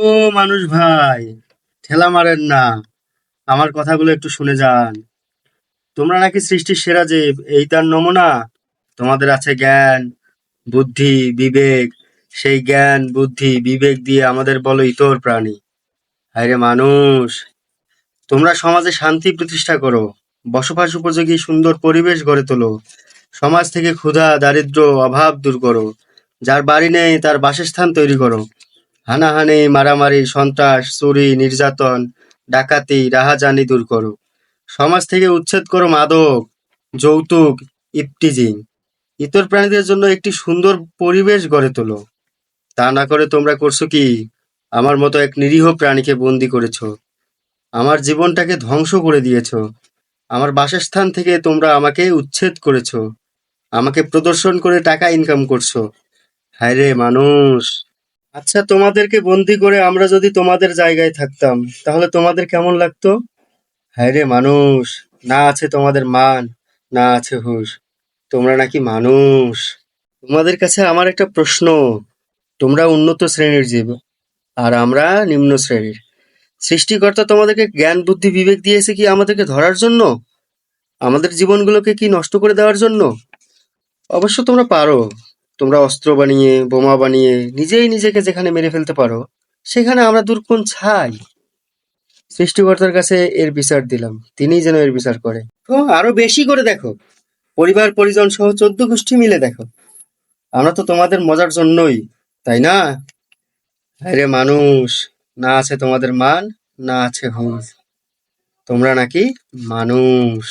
ও মানুষ ভাই, ঠেলা মারেন না। আমার কথাগুলো একটু শুনে যান। তোমরা নাকি সৃষ্টির সেরা জীব, এই তার নমুনা? তোমাদের আছে জ্ঞান, বুদ্ধি, বিবেক। সেই জ্ঞান, বুদ্ধি, বিবেক দিয়ে আমাদের বলো ইতর প্রাণী। আরে মানুষ, তোমরা সমাজে শান্তি প্রতিষ্ঠা করো। বসবাস উপযোগী, সুন্দর পরিবেশ গড়ে তোলো। সমাজ থেকে ক্ষুধা, দারিদ্র্য, অভাব দূর করো। যার বাড়ি নেই, তার বাসস্থান তৈরি করো। হানাহানি, মারামারি, সন্ত্রাস, চুরি, নির্যাতন, ডাকাতি, রাহাজানি দূর করো। সমাজ থেকে উচ্ছেদ করো মাদক, যৌতুক, ইপটিজিং। ইতর প্রাণীদের জন্য একটি সুন্দর পরিবেশ গড়ে তোলো। তা না করে তোমরা করছ কি? আমার মতো এক নিরীহ প্রাণীকে বন্দি করেছ। আমার জীবনটাকে ধ্বংস করে দিয়েছ। আমার বাসস্থান থেকে তোমরা আমাকে উচ্ছেদ করেছ। আমাকে প্রদর্শন করে টাকা ইনকাম করছ। হায় রে মানুষ! আচ্ছা তোমাদেরকে বন্দি করে আমরা যদি তোমাদের জায়গায় থাকতাম, তাহলে তোমাদের কেমন লাগতো? হায় রে মানুষ, না আছে তোমাদের মান, না আছে হুশ। তোমরা নাকি মানুষ? তোমাদের কাছে আমার একটা প্রশ্ন। তোমরা উন্নত শ্রেণির জীব, আর আমরা নিম্ন শ্রেণির। সৃষ্টিকর্তা তোমাদেরকে জ্ঞান, বুদ্ধি, বিবেক দিয়েছে কি আমাদেরকে ধরার জন্য? আমাদের জীবনগুলোকে কি নষ্ট করে দেওয়ার জন্য? অবশ্য তোমরা পারো। তোমরা অস্ত্র বানিয়ে, বোমা বানিয়ে, নিজেই নিজেকে যেখানে মেরে ফেলতে পারো, সেখানে আমরা দূর কোন ছাই সৃষ্টিকর্তার কাছে এর বিচার দিলাম। তিনিই যেন এর বিচার করে। তো আরও বেশি করে দেখো। পরিবার, পরিজন সহ চোদ্দ গোষ্ঠী মিলে দেখো। আমরা তো তোমাদের মজার জন্যই, তাই না? আরে মানুষ, না আছে তোমাদের মান, না আছে হুঁশ তোমরা নাকি মানুষ।